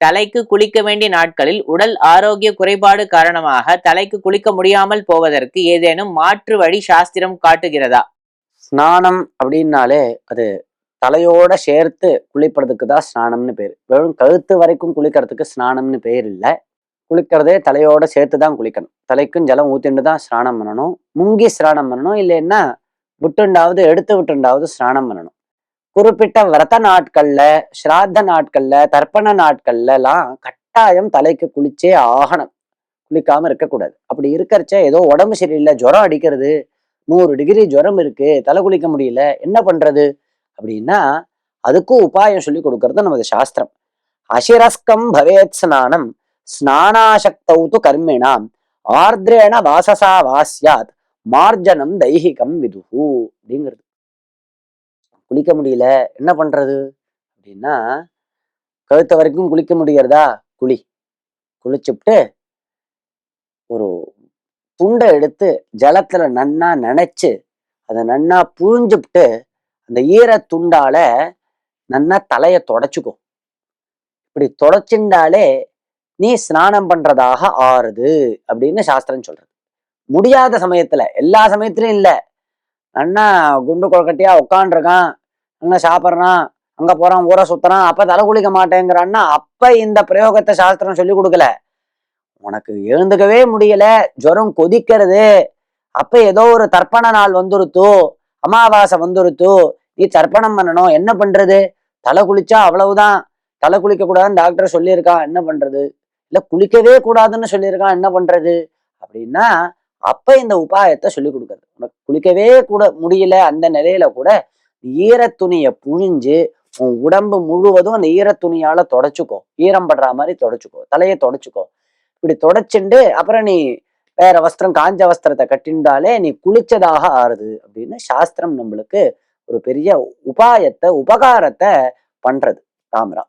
தலைக்கு குளிக்க வேண்டிய நாட்களில் உடல் ஆரோக்கிய குறைபாடு காரணமாக தலைக்கு குளிக்க முடியாமல் போவதற்கு ஏதேனும் மாற்று வழி சாஸ்திரம் காட்டுகிறதா? ஸ்நானம் அப்படின்னாலே அது தலையோட சேர்த்து குளிப்பறதுக்கு தான் ஸ்நானம்னு பேர். வெறும் கழுத்து வரைக்கும் குளிக்கிறதுக்கு ஸ்நானம்னு பேர் இல்லை. குளிக்கிறதே தலையோட சேர்த்து தான் குளிக்கணும். தலைக்கும் ஜலம் ஊத்திண்டு தான் ஸ்நானம் பண்ணணும். முங்கி ஸ்நானம் பண்ணணும். இல்லைன்னா விட்டுண்டாவது எடுத்து விட்டுண்டாவது ஸ்நானம் பண்ணணும். குறிப்பிட்ட விரத நாட்கள்ல ஸ்ராத்த நாட்கள்ல தர்ப்பண நாட்கள்ல எல்லாம் கட்டாயம் தலைக்கு குளிச்சே ஆகணும். குளிக்காம இருக்கக்கூடாது. அப்படி இருக்கிறச்ச ஏதோ உடம்பு சரியில்லை ஜுரம் அடிக்கிறது நூறு டிகிரி ஜுரம் இருக்கு தலை குளிக்க முடியல என்ன பண்றது? அப்படின்னா அதுக்கும் உபாயம் சொல்லி கொடுக்கறது நமது சாஸ்திரம். அசிரஸ்கம் பவேத் ஸ்நானம் ஸ்நானாசக்தௌது கர்மிணாம் ஆர்திரேண வாசசா வாசியாத் மார்ஜனம் தைஹிகம் விதுகு அப்படிங்கிறது. குளிக்க முடியல என்ன பண்றது? அப்படின்னா கழுத்த வரைக்கும் குளிக்க முடியறதா? குளி. குளிச்சுப்புட்டு ஒரு துண்டை எடுத்து ஜலத்துல நன்னா நனைச்சு அதை நன்னா புழிஞ்சுப்ட்டு அந்த ஈர துண்டால நன்னா தலைய தொடச்சுக்கோ. இப்படி தொடச்சுண்டாலே நீ ஸ்நானம் பண்றதாக ஆறுது அப்படின்னு சாஸ்திரம் சொல்றது. முடியாத சமயத்துல எல்லா சமயத்திலயும் இல்ல. நன்னா குண்டு கொழக்கட்டியா உட்காண்டிருக்கான் அங்கே சாப்பிட்றான்? அங்க போறான் ஊரை சுத்துறான் அப்ப தலை குளிக்க மாட்டேங்கிறான்னா அப்ப இந்த பிரயோகத்தை சாஸ்திரம் சொல்லி கொடுக்கல. உனக்கு எழுந்துக்கவே முடியல ஜுரம் கொதிக்கிறது. அப்ப ஏதோ ஒரு தர்ப்பண நாள் வந்துருத்தோ அமாவாசை வந்துருத்தோ. நீ தர்ப்பணம் பண்ணணும் என்ன பண்றது? தலை குளிச்சா அவ்வளவுதான். தலை குளிக்க கூடாதுன்னு டாக்டர் சொல்லியிருக்கான் என்ன பண்றது? இல்ல குளிக்கவே கூடாதுன்னு சொல்லியிருக்கான் என்ன பண்றது? அப்படின்னா அப்ப இந்த உபாயத்தை சொல்லி கொடுக்கறது. உனக்கு குளிக்கவே கூட முடியல அந்த நிலையில கூட ஈரத்துணியை புழிஞ்சு உன் உடம்பு முழுவதும் அந்த ஈரத்துணியால தொடச்சுக்கோ. ஈரம் படுற மாதிரி தொடச்சுக்கோ. தலையை தொடச்சுக்கோ. இப்படி தொடச்சுண்டு அப்புறம் நீ வேற வஸ்திரம் காஞ்ச வஸ்திரத்தை கட்டிண்டாலே நீ குளிச்சதாக ஆறுது அப்படின்னு சாஸ்திரம் நம்மளுக்கு ஒரு பெரிய உபாயத்தை உபகாரத்தை பண்றது. தாமரா